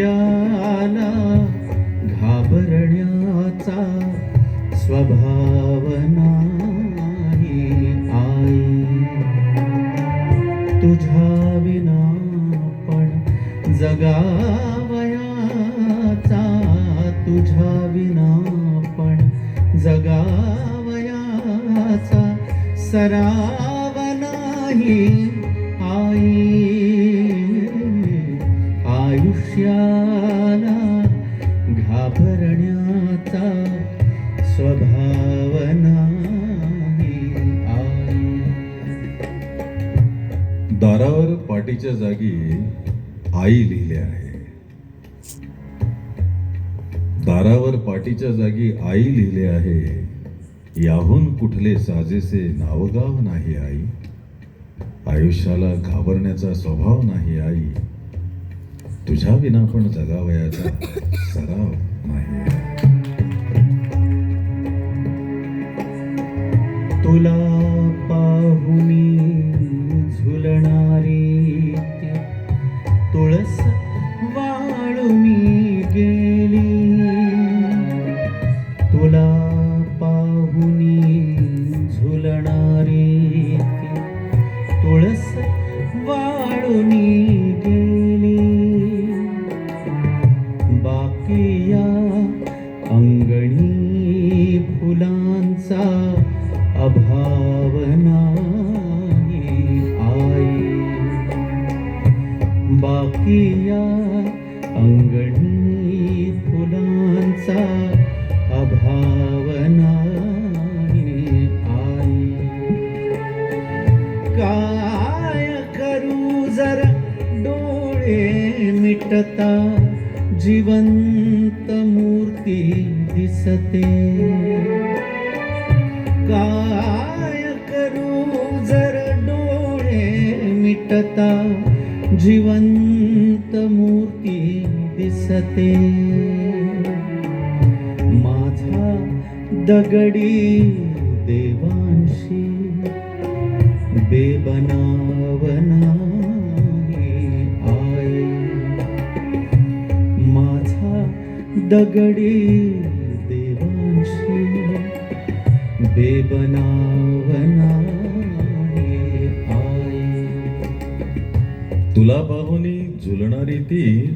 आयुष्याला स्वभाव नाही आई. तुझ्या विना पण जगावयाचा तुझ्या विना पण जगावयाचा सराव नाही आई. आयुष्या दारावर जागी आई लिहिले आहे. दारावर पाटीच्या जागी आई लिहिले आहे. याहून कुठले साजेसे नावगाव नाही आई. आयुष्याला घाबरण्याचा स्वभाव नाही आई. तुझ्या विना पण जगावयाचा सराव नाही तुला पाहुनी झुलणारी या अंगणी फुलांचा अभावना आई काय करू जर डोळे मिटता? जिवंत मूर्ती दिसते. काय करू जर डोळे मिटता? जिवंत मूर्ती दिसते. माझा दगडी देवांशी बेबनावना आई माझा दगडी देवांशी बेबनावना तुला पाहुनी झुलणारी ती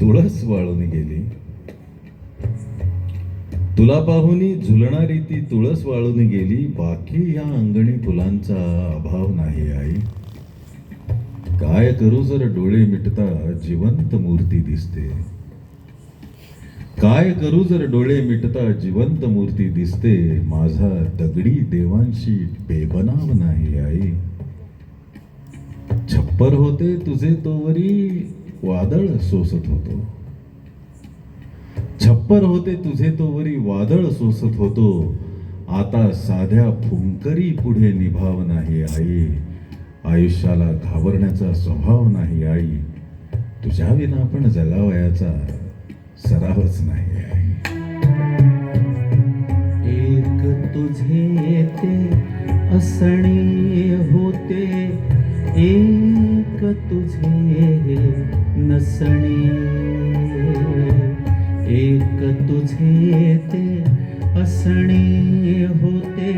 तुळस वाळून गेली. तुला पाहुनी झुलणारी ती तुळस वाळून गेली. बाकी या अंगणी फुलांचा अभाव नाही आई. काय करू जर डोळे मिटता जिवंत मूर्ती दिसते. काय करू जर डोळे मिटता जिवंत मूर्ती दिसते. माझा दगडी देवांशी बेबनाव नाही आई. छप्पर होते तुझे तोवरी वादळ सोसत होतो. छप्पर होते तुझे तोवरी वादळ सोसत होतो. आता साध्या फुंकरी पुढे निभाव नाही आई. आयुष्याला घाबरण्याचा स्वभाव नाही आई. तुझ्या विना पण जगावयाचा सरावच नाही आई. सणी। एक तुझे ते असणे होते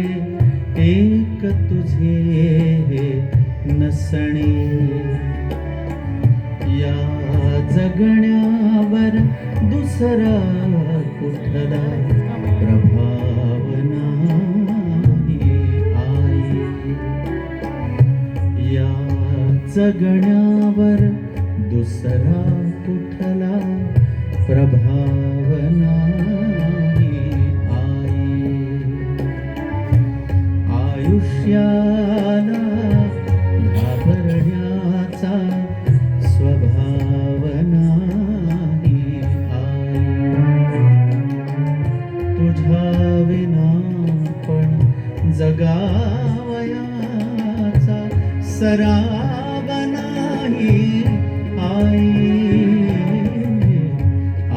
एक तुझे नसणे। या जगण्यावर दुसरा कुठला प्रभाव नाही आई या जगण्यावर दुसरा जगावयाचा सराव नाही. आई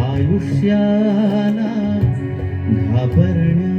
आयुष्याला घाबरण्या